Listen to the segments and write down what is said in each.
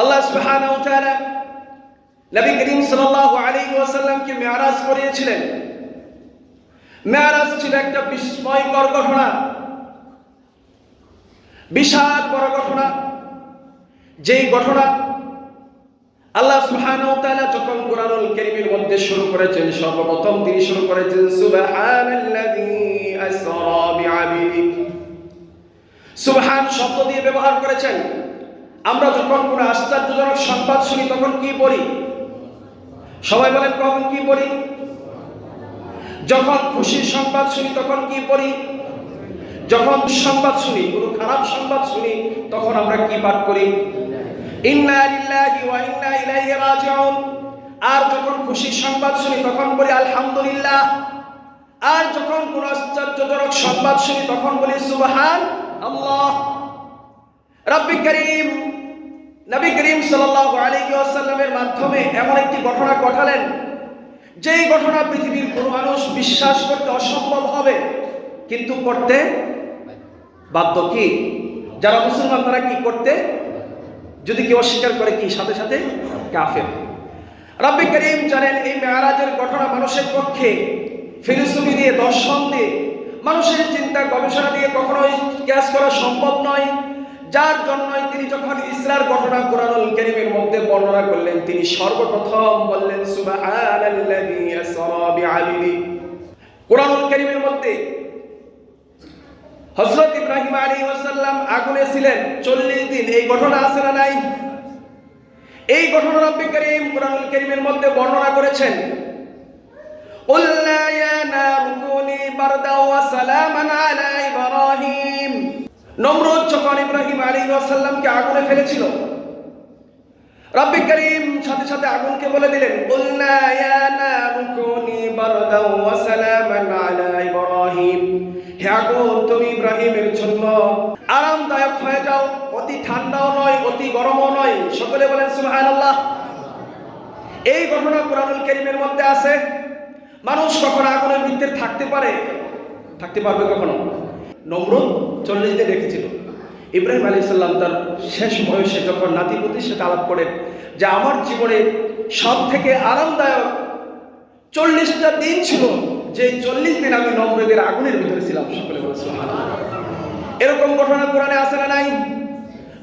আল্লাহ সুবহানাহু ওয়া তাআলা নবী করিম সাল্লাল্লাহু আলাইহি ওয়াসাল্লামকে মেরাজ করিয়েছিলেন। মেরাজ ছিল একটা বিস্ময়কর ঘটনা। বিশাল বড় ঘটনা। যেই ঘটনা আল্লাহ সুবহানাহু ওয়া তাআলা যখন কোরআনুল কারীমের মধ্যে শুরু করেছেন, সর্বপ্রথম তিনি শুরু করেছেন, সুবহানাল্লাযী আসরা বিআবদিহি। সুবহান শব্দ দিয়ে ব্যবহার করেছেন। আমরা যখন কোনো আশ্চর্যজনক সংবাদ শুনি, তখন কি পড়ি? সবাই বলেন, তখন কি পড়ি? যখন খুশির সংবাদ শুনি, তখন কি পড়ি? যখন সংবাদ শুনি, কোনো খারাপ সংবাদ শুনি, তখন আমরা কি পাঠ করি? আর যখন খুশির সংবাদ শুনি, তখন বলি, আলহামদুলিল্লাহ। আর যখন কোন আশ্চর্যজনক সংবাদ শুনি, তখন বলি সুবহান আল্লাহ রব্বি করিম। নবী করিম সাল্লাল্লাহু আলাইহি ওয়াসাল্লামের মাধ্যমে এমন একটি ঘটনা ঘটালেন, যেই ঘটনা পৃথিবীর কোনো মানুষ বিশ্বাস করতে অসম্ভব হবে, কিন্তু করতে বাধ্য কি? যারা মুসলমান তারা কি করতে? যদি কেউ অস্বীকার করে কি? সাথে সাথে কাফের। রব্বি করিম জানেন, এই মেয়ারাজের ঘটনা মানুষের পক্ষে ফিলোসফি দিয়ে, দর্শন দিয়ে, মানুষের চিন্তা গবেষণা দিয়ে কখনোই ক্যাশ করা সম্ভব নয়। যার জন্যই তিনি যখন ইসরার ঘটনা কোরআনুল কারীমের মধ্যে বর্ণনা করলেন তিনি সর্বপ্রথম বললেন সুবহানাল্লাযী আসরা বিআবদি কোরআনুল কারীমের মধ্যে হযরত ইব্রাহিম আলাইহিস সালাম আগুনে ছিলেন 40 দিন এই ঘটনা আছে না নাই এই ঘটনা রব্বি করিম কোরআনুল কারীমের মধ্যে বর্ণনা করেছেন قلنا يا نار كوني بردا وسلاما على إبراهيم নমরুদ যখন ইব্রাহিম আলী আসাল্লামকে আগুনে ফেলেছিল, রব্বি করিম সাথে সাথে আগুনকে বলে দিলেন বলনা ইয়া নারকুনি বারদাও ওয়া সালামান আলা ইব্রাহিম। হে আগুন, তুমি ইব্রাহিমের জন্য আরামদায়ক হয়ে যাও, অতি ঠান্ডাও নয়, অতি গরমও নয়। সকলে বলেন, সুবহানাল্লাহ। এই ঘটনা কোরআনুল কারীমের মধ্যে আছে। মানুষ কখনো আগুনের ভিতরে থাকতে পারে? থাকতে পারবে কখনো? নমরুদ চল্লিশ দিন রেখেছিল। ইব্রাহিম আলী সাল্লাম তার শেষ বয়সে যখন নাতিপুতির সাথে আলাপ করেন, যে আমার জীবনে সব থেকে আরামদায়ক চল্লিশটা দিন ছিল যে চল্লিশ দিন আমি নমরুদের আগুনের ভিতরে ছিলাম। সকলে এরকম ঘটনা কোরআনে আসে না নাই?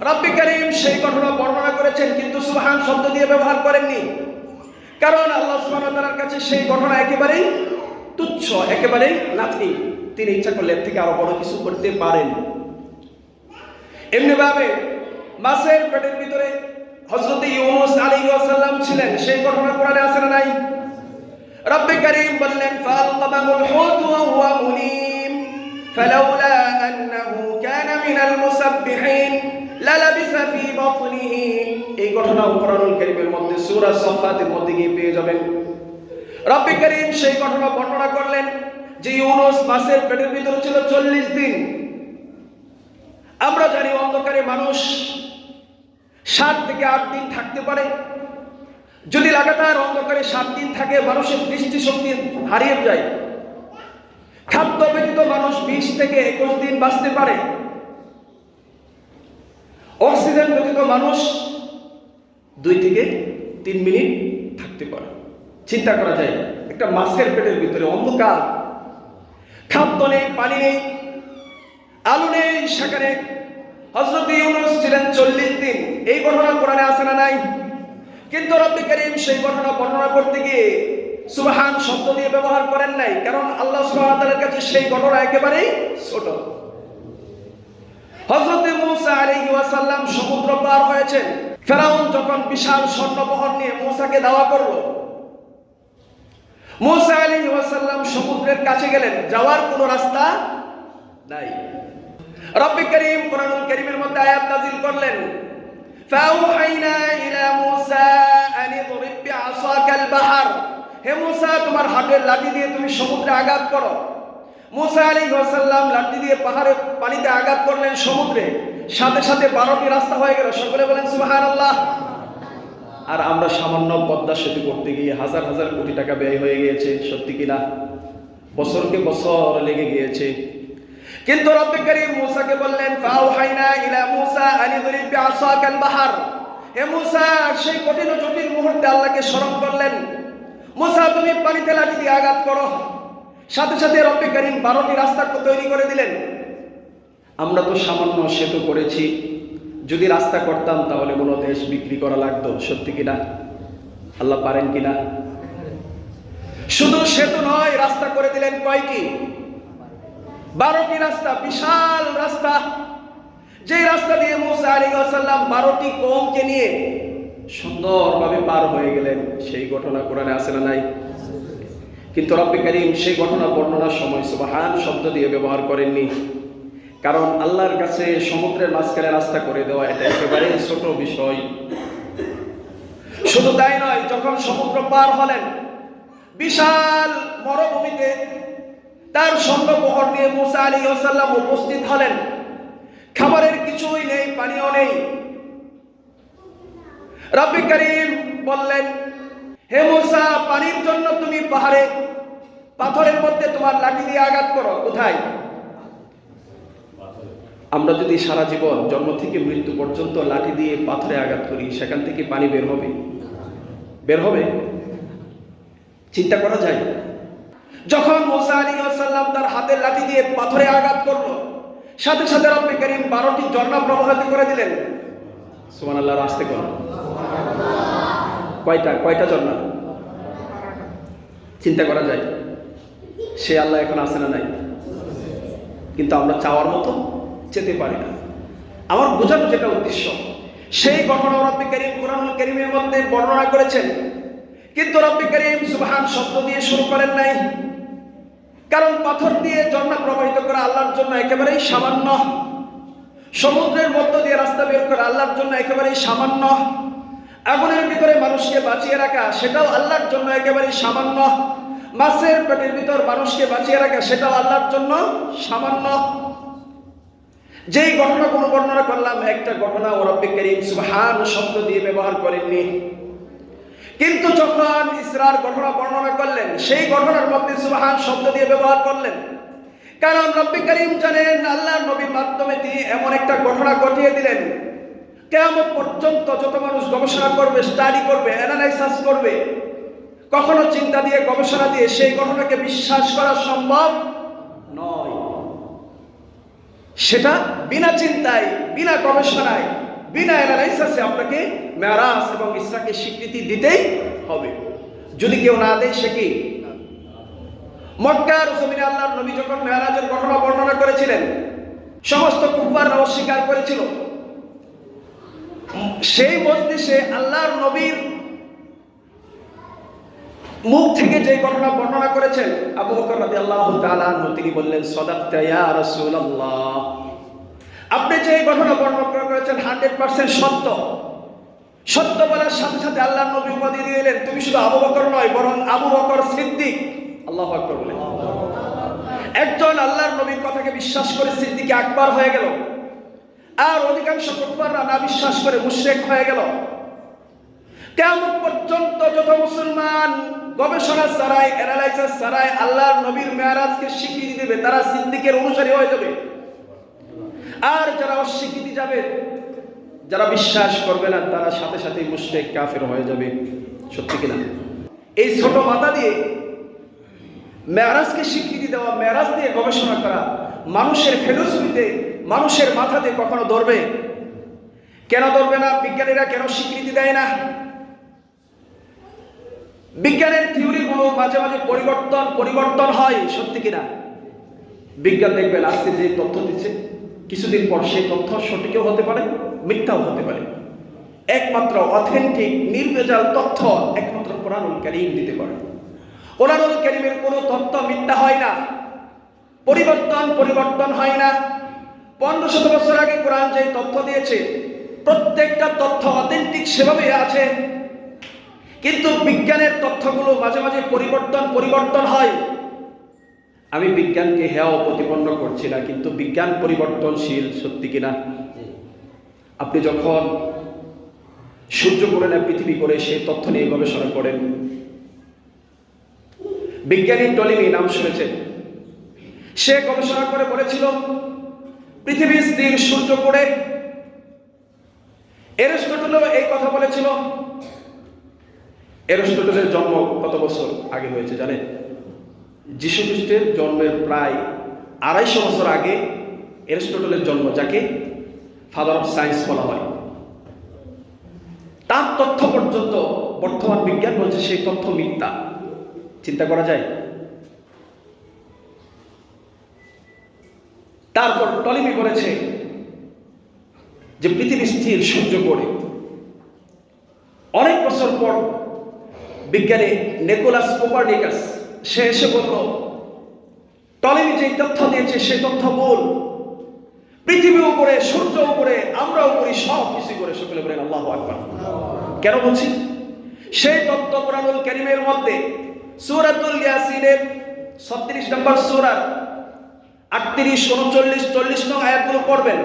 রব্বি করিম সেই ঘটনা বর্ণনা করেছেন, কিন্তু সুবহান শব্দ দিয়ে ব্যবহার করেননি। কারণ আল্লাহ ওয়া তাআলার কাছে সেই ঘটনা একেবারেই তুচ্ছ, একেবারেই নাথি তিনি ইচ্ছা করলে এর থেকে আরও বড় কিছু করতে পারেন। এমনিভাবে মাসের পেটের ভিতরে হজরত ইউনুস আলী ওয়াসাল্লাম ছিলেন, সেই ঘটনা কোরআনে আছে না নাই? রব্বে করিম বললেন ফালকামাহুল হুত ওয়া হুয়া মুনিম, ফালাউলা আন্নাহু কানা মিনাল মুসাববিহিন, লালাবিসা ফি বাতনিহি। এই ঘটনা কোরআনুল কারীমের মধ্যে সূরা সাফাতের মধ্যে গিয়ে পেয়ে যাবেন। রব্বে করিম সেই ঘটনা বর্ণনা করলেন যে ইউনুস মাসের পেটের ভিতরে ছিল চল্লিশ দিন। আমরা জানি অন্ধকারে মানুষ সাত থেকে আট দিন থাকতে পারে। যদি লাগাতার অন্ধকারে সাত দিন থাকে, মানুষের দৃষ্টিশক্তি হারিয়ে যায়। খাদ্য ব্যতীত মানুষ বিশ থেকে একুশ দিন বাঁচতে পারে। অক্সিজেন ব্যতীত মানুষ দুই থেকে তিন মিনিট থাকতে পারে। চিন্তা করা যায়, একটা মাছের পেটের ভিতরে অন্ধকার খাদ্য নেই পানি নেই, আলু নেই সেখানে হজরত ইউনুস ছিলেন চল্লিশ দিন। এই ঘটনা কোরআনে আসে না নাই? কিন্তু রব্বি করিম সেই ঘটনা বর্ণনা করতে গিয়ে সুবহান শব্দ দিয়ে ব্যবহার করেন নাই, কারণ আল্লাহ সুবহানাহু কাছে সেই ঘটনা একেবারেই ছোট। হযরত মূসা আলাইহি সমুদ্র পার হয়েছেন। ফেরাউন যখন বিশাল স্বর্ণবহর নিয়ে মূসাকে দাওয়া করল মূসা আলাইহি ওয়াসাল্লাম সমুদ্রের কাছে গেলেন, যাওয়ার কোনো রাস্তা নাই। রব্বি করিম কোরআনুল কারীমের মধ্যে আয়াত নাযিল করলেন ফাউহাইনা ইলা মূসা আন ইদরিব বিআসাকাল বাহর হে মূসা, তোমার হাতের লাঠি দিয়ে তুমি সমুদ্রে আঘাত করো। মূসা আলাইহিস সালাম লাঠি দিয়ে পাহাড়ে পানিতে আঘাত করলেন সমুদ্রে। সাথে সাথে বারোটি রাস্তা হয়ে গেল। সকলে বলেন, সুবহানাল্লাহ। আর আমরা সামান্য পদ্মা সেতু করতে গিয়ে হাজার হাজার কোটি টাকা ব্যয় হয়ে গিয়েছে, সত্যি কিনা বছরকে বছর লেগে গিয়েছে। কিন্তু রব্বে করিম মূসাকে বললেন ফাউহাইনা ইলা মূসা আনি দরিব বিআসাকাল বাহর। এ মুসা, সেই কঠিন জটিল মুহূর্তে আল্লাহকে স্মরণ করলেন। মুসা, তুমি পানিতে লাঠি দিয়ে আঘাত করো। সাথে সাথে রব্বে করিম বারোটি রাস্তা তৈরি করে দিলেন। আমরা তো সামান্য সেতু করেছি। যদি রাস্তা করতাম, তাহলে কোনো দেশ বিক্রি করা লাগতো, সত্যি কিনা আল্লাহ পারেন কিনা শুধু সেতু নয়, রাস্তা করে দিলেন কয়টি? বারোটি রাস্তা, বিশাল রাস্তা। যে রাস্তা দিয়ে মুসা আলী আসাল্লাম বারোটি কমকে নিয়ে সুন্দরভাবে পার হয়ে গেলেন, সেই ঘটনা কোরআনে আসে না নাই? কিন্তু রব্বি সেই ঘটনা বর্ণনার সময় সুবাহান শব্দ দিয়ে ব্যবহার করেননি। কারণ আল্লাহর কাছে সমুদ্রের মাঝখানে রাস্তা করে দেওয়া এটা একেবারে ছোট বিষয়। শুধু তাই নয়, যখন সমুদ্র পার হলেন, বিশাল মরুভূমিতে তার সঙ্গপহর নিয়ে মুসা আলী ওসাল্লাম উপস্থিত হলেন। খাবারের কিছুই নেই, পানিও নেই। রব্বি করিম বললেন, হে মোসা, পানির জন্য তুমি পাহাড়ে, পাথরের মধ্যে তোমার লাঠি দিয়ে আঘাত করো, কোথায়? আমরা যদি সারা জীবন জন্ম থেকে মৃত্যু পর্যন্ত লাঠি দিয়ে পাথরে আঘাত করি, সেখান থেকে পানি বের হবে? বের হবে? চিন্তা করা যায়? যখন মোসা আলী সাল্লাম তার হাতের লাঠি দিয়ে পাথরে আঘাত করল, সাথে সাথে রব্বে করিম বারোটি ঝর্ণা প্রবাহিত করে দিলেন। সুমান আল্লাহ আসতে কর কয়টা? কয়টা ঝর্ণা চিন্তা করা যায়। সে আল্লাহ এখন আসে না নাই? কিন্তু আমরা চাওয়ার মতো যেতে পারি না। আমার বোঝানো যেটা উদ্দেশ্য, সেই ঘটনা রব্বি করিম কোরআনুল করিমের মধ্যে বর্ণনা করেছেন। কিন্তু রব্বি করিম সুবহান শব্দ দিয়ে শুরু করেন নাই। কারণ পাথর দিয়ে ঝর্ণা প্রবাহিত করা আল্লাহর জন্য একেবারেই সামান্য। সমুদ্রের মধ্য দিয়ে রাস্তা বের করা আল্লাহর জন্য একেবারেই সামান্য। আগুনের ভিতরে মানুষকে বাঁচিয়ে রাখা, সেটাও আল্লাহর জন্য একেবারেই সামান্য। মাছের পেটের ভিতর মানুষকে বাঁচিয়ে রাখা, সেটাও আল্লাহর জন্য সামান্য। যেই ঘটনাগুলো বর্ণনা করলাম, একটা ঘটনা ও রব্বে করিম সুবহান শব্দ দিয়ে ব্যবহার করেননি। কিন্তু যখন ইসরার ঘটনা বর্ণনা করলেন, সেই ঘটনার মধ্যে সুবহান শব্দ দিয়ে ব্যবহার করলেন। কারণ রব্বি করিম জানেন, আল্লাহর নবীর মাধ্যমে তিনি এমন একটা ঘটনা ঘটিয়ে দিলেন। কেমন পর্যন্ত যত মানুষ গবেষণা করবে স্টাডি করবে অ্যানালাইসাস করবে, কখনো চিন্তা দিয়ে, গবেষণা দিয়ে সেই ঘটনাকে বিশ্বাস করা সম্ভব সেটা বিনা চিন্তায়, বিনা গবেষণায়, বিনা অ্যানালাইসাসে আপনাকে মেয়ারাজ এবং ইসরাকে স্বীকৃতি দিতেই হবে। যদি কেউ না দেয়, সে কি? মক্কার জমিনে আল্লাহর নবী যখন মেয়ারাজের ঘটনা বর্ণনা করেছিলেন, সমস্ত কুফাররা অস্বীকার করেছিল। সেই মজলিসে আল্লাহর নবীর মুখ থেকে যে ঘটনা বর্ণনা করেছেন আবু বকর রাদিয়াল্লাহু তাআলা তিনি বললেন, সাদাকতা ইয়া রাসূলুল্লাহ। আপনি যে ঘটনা বর্ণনা করেছেন 100% সত্য। সত্য বলার সাথে সাথে আল্লাহর নবী উপাধি দিলেন তুমি শুধু আবু বকর নয়, বরং আবু বকর সিদ্দিক। আল্লাহু আকবার বলেন। একজন আল্লাহর নবীর কথাকে বিশ্বাস করে সিদ্দিকে আকবার হয়ে গেল। আর অধিকাংশ কুফাররা না বিশ্বাস করে মুশরিক হয়ে গেল। কেমন পর্যন্ত যত মুসলমান গবেষণা ছাড়াই অ্যানালাইসিস ছাড়াই আল্লাহর নবীর মেয়ারাজকে স্বীকৃতি দেবে, তারা সিদ্দিকের অনুসারী হয়ে যাবে। আর যারা অস্বীকৃতি যাবে, যারা বিশ্বাস করবে না, তারা সাথে সাথে মুশরিক, কাফের হয়ে যাবে। সত্যি কিনা এই ছোট মাথা দিয়ে মেয়ারাজকে স্বীকৃতি দেওয়া, মেয়ারাজ দিয়ে গবেষণা করা, মানুষের ফিলোসফিতে মানুষের মাথাতে কখনো ধরবে? কেন ধরবে না? বিজ্ঞানীরা কেন স্বীকৃতি দেয় না? বিজ্ঞানের থিওরিগুলো মাঝে মাঝে পরিবর্তন পরিবর্তন হয়, সত্যি কিনা? বিজ্ঞান দেখবেন আজকে যে তথ্য দিচ্ছে, কিছুদিন পর সেই তথ্য সঠিকও হতে পারে, মিথ্যাও হতে পারে। একমাত্র অথেন্টিক নির্ভেজাল তথ্য একমাত্র কোরআনুল কারিম দিতে পারে। কোরআনুল কারিমের কোনো তথ্য মিথ্যা হয় না। পরিবর্তন পরিবর্তন হয় না। পনেরো শত বছর আগে কোরআন যে তথ্য দিয়েছে, প্রত্যেকটা তথ্য অথেন্টিক সেভাবে আছে। কিন্তু বিজ্ঞানের তথ্যগুলো মাঝে মাঝে পরিবর্তন পরিবর্তন হয়। আমি বিজ্ঞানকে হেয়াও প্রতিপন্ন করছি না, কিন্তু বিজ্ঞান পরিবর্তনশীল, সত্যি কিনা? আপনি যখন সূর্য করে না পৃথিবী করে সে তথ্য নিয়ে গবেষণা করেন, বিজ্ঞানী টলিমি নাম শুনেছেন সে গবেষণা করে বলেছিল পৃথিবী স্থির সূর্য করে এরিস্টটল এরিস্টটলও এই কথা বলেছিল এরিস্টটলের জন্ম কত বছর আগে হয়েছে জানেন? যীশু খ্রিস্টের জন্মের প্রায় আড়াইশো বছর আগে এরিস্টটলের জন্ম, যাকে ফাদার অফ সায়েন্স বলা হয়। তার তথ্য পর্যন্ত বর্তমান বিজ্ঞান বলছে সেই তথ্য মিথ্যা। চিন্তা করা যায়? তারপর টলিমি বলেছে যে পৃথিবী স্থির, সূর্য করে অনেক বছর পর বিজ্ঞানী নেকোলাস কোপারনিকাস, সে এসে বলল টলিমি যে তথ্য দিয়েছে সে তথ্য বল পৃথিবী উপরে, সূর্য উপরে, আমরা উপরে সব কিছু করে সকলে বলেন, আল্লাহ আকবার। কেন বলছি? সেই তত্ত্ব কোরআনুল কারিমের মধ্যে সূরাতুল ইয়াসিনের 36 নম্বর সূরার 38 39 40 নং আয়াতগুলো পড়বেন।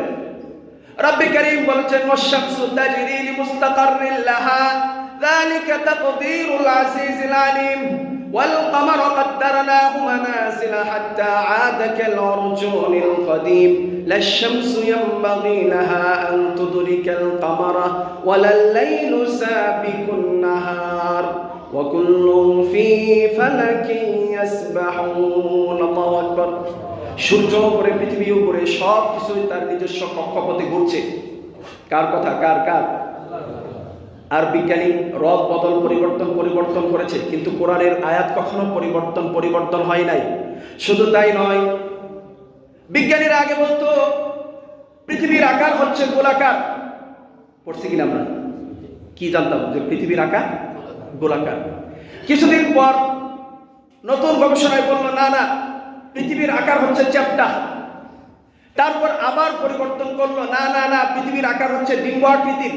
রব্বি করিম বলছেন, ওয়াশ-শামসু তাজরি লিমুস্তাকাররিন লাহা যালিকা তাকদীরুল আজিজিল আলিম والقمر قدرناه منازل حتى عاد كالعرجون القديم لا الشمس ينبغي لها أن تدرك القمر ولا الليل سابق النهار وكل في فلك يسبحون الله أكبر সূর্য উপরে পৃথিবী উপরে সব কিছুই তার নিজস্ব কক্ষপথে ঘুরছে কার কথা কার কার আর বিজ্ঞানী রদ বদল পরিবর্তন পরিবর্তন করেছে, কিন্তু কোরআনের আয়াত কখনো পরিবর্তন পরিবর্তন হয় নাই। শুধু তাই নয়, বিজ্ঞানীরা আগে বলতো, পৃথিবীর আকার হচ্ছে গোলাকার। পড়ছি কিনা আমরা? কি জানতাম যে পৃথিবীর আকার? গোলাকার। কিছুদিন পর নতুন গবেষণায় বলল, না না, পৃথিবীর আকার হচ্ছে চ্যাপ্টা। তারপর আবার পরিবর্তন করল, না না না, পৃথিবীর আকার হচ্ছে ডিম্ব আকৃতির।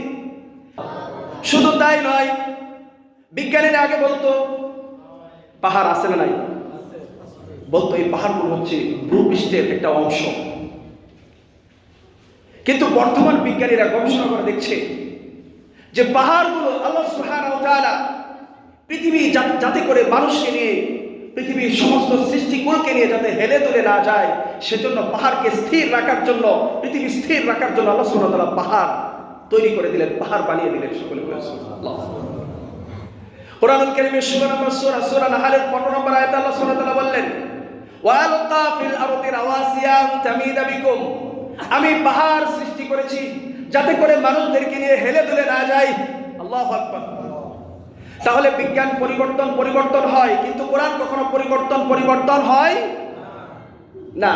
শুধু তাই নয়, বিজ্ঞানীরা আগে বলতো, পাহাড় আছে না নাই? বলতো, এই পাহাড়গুলো হচ্ছে ভূপৃষ্ঠের একটা অংশ। কিন্তু বর্তমান বিজ্ঞানীরা গবেষণা করে দেখছে যে পাহাড়গুলো আল্লাহ ওয়া পৃথিবী যাতে করে মানুষকে নিয়ে, পৃথিবীর সমস্ত সৃষ্টিকুলকে নিয়ে যাতে হেলে তুলে না যায়, সেজন্য পাহাড়কে স্থির রাখার জন্য, পৃথিবী স্থির রাখার জন্য আল্লাহ সুবহানাহু পাহাড় তৈরি করে দিলেন, পাহাড় বানিয়ে দিলেন সকলে। কোরআনুল কারীমের 16 নম্বর সূরা সূরা নাহলের 15 নম্বর আয়াতে আল্লাহ সুবহানাহু ওয়া তাআলা বললেন ওয়ালকা ফিল আরদি রাওয়াসিয়া তামিদা বিকুম। আমি পাহাড় সৃষ্টি করেছি যাতে করে মানুষদেরকে নিয়ে হেলে দুলে না যায় আল্লাহু আকবার। তাহলে বিজ্ঞান পরিবর্তন পরিবর্তন হয়, কিন্তু কোরআন কখনো পরিবর্তন পরিবর্তন হয় না।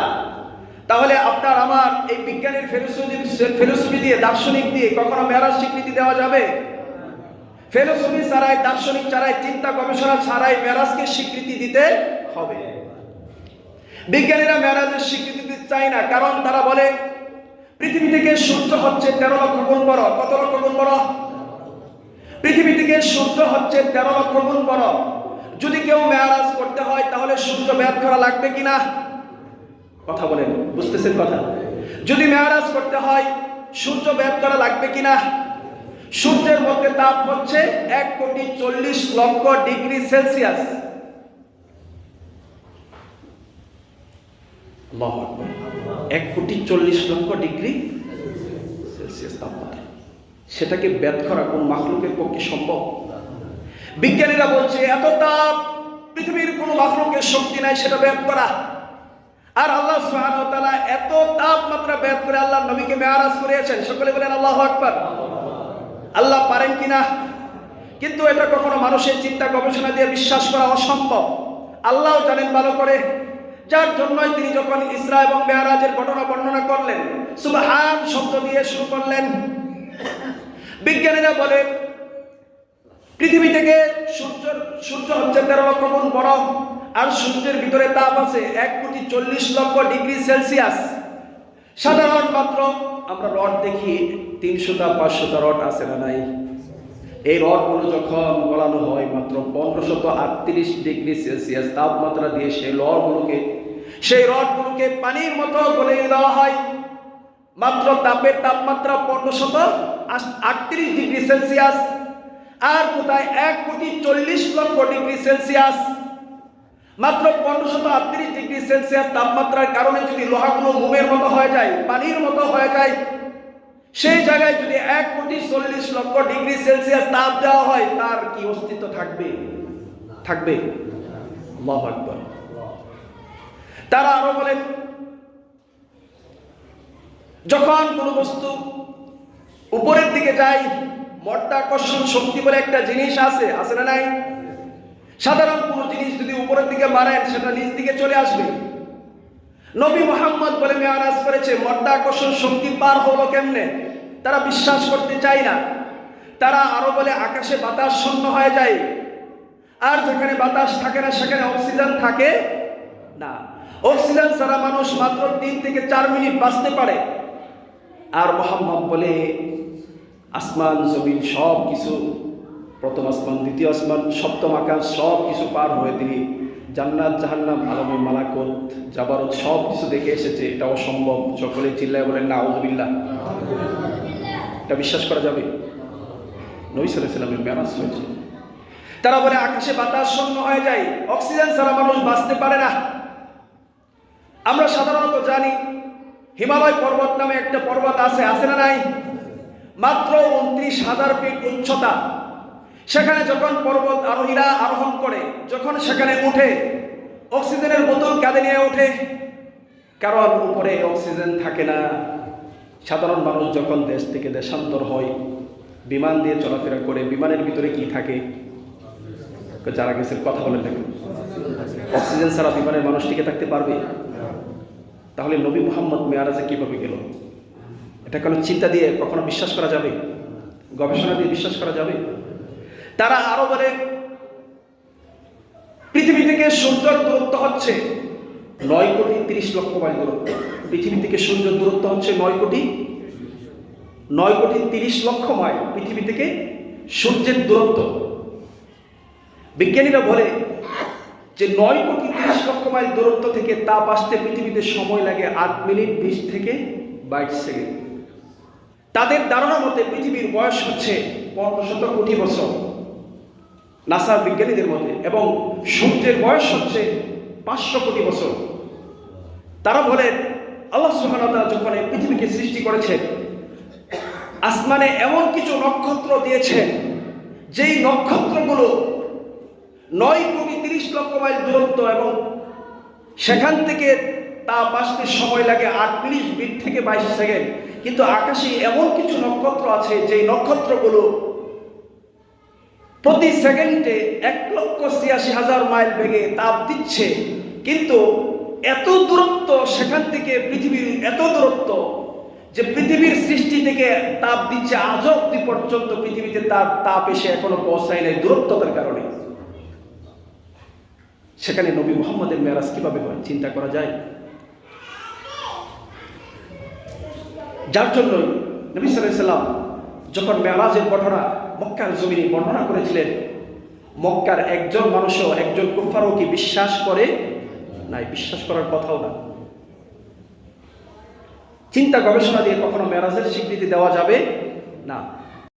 তাহলে আপনার আমার এই বিজ্ঞানের ফিলোসফি ফিলোসফি দিয়ে, দার্শনিক দিয়ে কখনো মেরাজ স্বীকৃতি দেওয়া যাবে? ফিলোসফি ছাড়াই, দার্শনিক ছাড়াই, চিন্তা গবেষণা ছাড়াই মেরাজকে স্বীকৃতি দিতে হবে। বিজ্ঞানীরা মেরাজের স্বীকৃতি দিতে চায় না, কারণ তারা বলে, পৃথিবী থেকে সূর্য হচ্ছে তেরো লক্ষ গুণ বড়। কত লক্ষ গুণ বড়? পৃথিবী থেকে সূর্য হচ্ছে তেরো লক্ষ গুণ বড়। যদি কেউ মেয়ারাজ করতে হয়, তাহলে সূর্য ব্যাপ করা লাগবে কিনা? কথা বলেন, বুঝতেছেন কথা? যদি মেয়ারাজ করতে হয়, সূর্য ব্যাপ করা লাগবে কিনা? সূর্যের মধ্যে তাপ হচ্ছে এক কোটি চল্লিশ লক্ষ ডিগ্রি সেলসিয়াস। এক কোটি চল্লিশ লক্ষ ডিগ্রি সেলসিয়াস তাপমাত্রা সেটাকে ব্যাধ করা কোন মাখলুকের পক্ষে সম্ভব? বিজ্ঞানীরা বলছে, এত তাপ পৃথিবীর কোনো মাখলুকের শক্তি নাই, সেটা ব্যাধ করা। আর আল্লাহ তাআলা এত তাপমাত্রা ব্যাধ করে আল্লাহ নবীকে মেয়ারাজ করিয়েছেন। সকলে বলেন আল্লাহ আকবার। আল্লাহ পারেন কিনা? কিন্তু এটা কখনো মানুষের চিন্তা গবেষণা দিয়ে বিশ্বাস করা অসম্ভব। আল্লাহ জানেন ভালো করে। যার জন্যই তিনি যখন ইসরা এবং মেয়ারাজের ঘটনা বর্ণনা করলেন, সুবহান শব্দ দিয়ে শুরু করলেন। বিজ্ঞানীরা বলে পৃথিবী থেকে সূর্য সূর্য হচ্ছে তেরো লক্ষ গুণ বড়, আর সূর্যের ভিতরে তাপ আছে এক কোটি চল্লিশ লক্ষ ডিগ্রি সেলসিয়াস। সাধারণ মাত্র আমরা রড দেখি, তিনশোটা, পাঁচশোটা রড আছে না নাই? এই রডগুলো যখন গলানো হয় মাত্র পনেরোশত আটত্রিশ ডিগ্রি সেলসিয়াস তাপমাত্রা দিয়ে সেই রডগুলোকে সেই রডগুলোকে পানির মতো গলে দেওয়া হয়। মাত্র তাপের তাপমাত্রা পনেরোশত আটত্রিশ ডিগ্রি সেলসিয়াস। আর কোথায়? এক কোটি চল্লিশ লক্ষ ডিগ্রি সেলসিয়াস। মাত্র পনেরোশত আটত্রিশ ডিগ্রি সেলসিয়াস তাপমাত্রার কারণে যদি লোহাগুলো মোমের মতো হয়ে যায়, পানির মতো হয়ে যায়, সেই জায়গায় যদি এক কোটি চল্লিশ লক্ষ ডিগ্রি সেলসিয়াস তাপ দেওয়া হয়, তার কি অস্তিত্ব থাকবে? থাকবে। তারা আরও বলেন, যখন কোনো বস্তু উপরের দিকে যায় মর্তাকর্ষণ শক্তি বলে একটা জিনিস আছে আছে না নাই? সাধারণ কোনো জিনিস যদি উপরের দিকে মারেন, সেটা নিচ দিকে চলে আসবে। নবী মোহাম্মদ বলে মেয়ারাজ করেছে মর্তাকর্ষণ শক্তি পার হলো কেমনে? তারা বিশ্বাস করতে চায় না। তারা আরও বলে, আকাশে বাতাস শূন্য হয়ে যায়। আর যেখানে বাতাস থাকে না, সেখানে অক্সিজেন থাকে না। অক্সিজেন ছাড়া মানুষ মাত্র তিন থেকে চার মিনিট বাঁচতে পারে। আর মোহাম্মদ বলে আসমান, জমিন সব কিছু প্রথম আসমান, দ্বিতীয় আসমান, সপ্তম আকাশ সব কিছু পার হয়ে তিনি জান্নাত, জাহান্নাম, আলমী মালাকত, জাবারত সব কিছু দেখে এসেছে। এটা অসম্ভব। সকলে চিল্লায় বলেন না আউজবিল্লা এটা বিশ্বাস করা যাবে? নবী সাল্লামের মেরাজ হয়েছে। তারা বলে, আকাশে বাতাস শূন্য হয়ে যায়। অক্সিজেন ছাড়া মানুষ বাঁচতে পারে না। আমরা সাধারণত জানি, হিমালয় পর্বত নামে একটা পর্বত আছে আছে না নাই? মাত্র উনত্রিশ হাজার ফিট উচ্চতা। সেখানে যখন পর্বত আরোহীরা আরোহণ করে, যখন সেখানে উঠে, অক্সিজেনের বোতল কাঁধে নিয়ে ওঠে কারণ উপরে অক্সিজেন থাকে না। সাধারণ মানুষ যখন দেশ থেকে দেশান্তর হয়, বিমান দিয়ে চলাফেরা করে, বিমানের ভিতরে কি থাকে? যারা গেছে, কথা বলেন দেখুন। অক্সিজেন ছাড়া বিমানের মানুষ টিকে থাকতে পারবে? তাহলে নবী মোহাম্মদ মেয়ারাজে কীভাবে গেল? এটা কোনো চিন্তা দিয়ে কখনো বিশ্বাস করা যাবে? গবেষণা দিয়ে বিশ্বাস করা যাবে? তারা আরও বলে, পৃথিবী থেকে সূর্যের দূরত্ব হচ্ছে নয় কোটি তিরিশ লক্ষ মাইল দূরত্ব। পৃথিবী থেকে সূর্যের দূরত্ব হচ্ছে নয় কোটি নয় কোটি তিরিশ লক্ষ মাইল। পৃথিবী থেকে সূর্যের দূরত্ব। বিজ্ঞানীরা বলে যে নয় কোটি তিরিশ লক্ষ মাইল দূরত্ব থেকে তাপ আসতে পৃথিবীতে সময় লাগে আট মিনিট, বিশ থেকে বাইশ সেকেন্ড। তাদের ধারণা মতে পৃথিবীর বয়স হচ্ছে পনেরো শত কোটি বছর। নাসার বিজ্ঞানীদের মতে, এবং সূর্যের বয়স হচ্ছে পাঁচশো কোটি বছর। তারা বলেন আল্লাহ সুহানতা যখন এই পৃথিবীকে সৃষ্টি করেছেন আসমানে এমন কিছু নক্ষত্র দিয়েছেন যেই নক্ষত্রগুলো নয় কোটি তিরিশ লক্ষ মাইল দূরত্ব এবং সেখান থেকে তা বাঁচতে সময় লাগে আট মিনিট বিট থেকে বাইশ সেকেন্ড। কিন্তু আকাশে এমন কিছু নক্ষত্র আছে, যেই নক্ষত্রগুলো প্রতি সেকেন্ডে এক লক্ষ ছিয়াশি হাজার মাইল বেগে তাপ দিচ্ছে। কিন্তু এত দূরত্ব সেখান থেকে পৃথিবীর এত দূরত্ব যে পৃথিবীর সৃষ্টি থেকে তাপ দিচ্ছে, আজ অব্দি পর্যন্ত পৃথিবীতে তার তাপ এসে এখনও পৌঁছায় নাই দূরত্বতার কারণে। সেখানে নবী মোহাম্মদের মেরাজ কীভাবে হয়, চিন্তা করা যায়? যার জন্য নবী সাল্লাম যখন মেয়ারাজের ঘটনা মক্কার জমিনে বর্ণনা করেছিলেন, মক্কার একজন মানুষও একজন কুফারও কি বিশ্বাস করে? নাই, বিশ্বাস করার কথাও না। চিন্তা গবেষণা দিয়ে কখনো মেয়ারাজের স্বীকৃতি দেওয়া যাবে? না।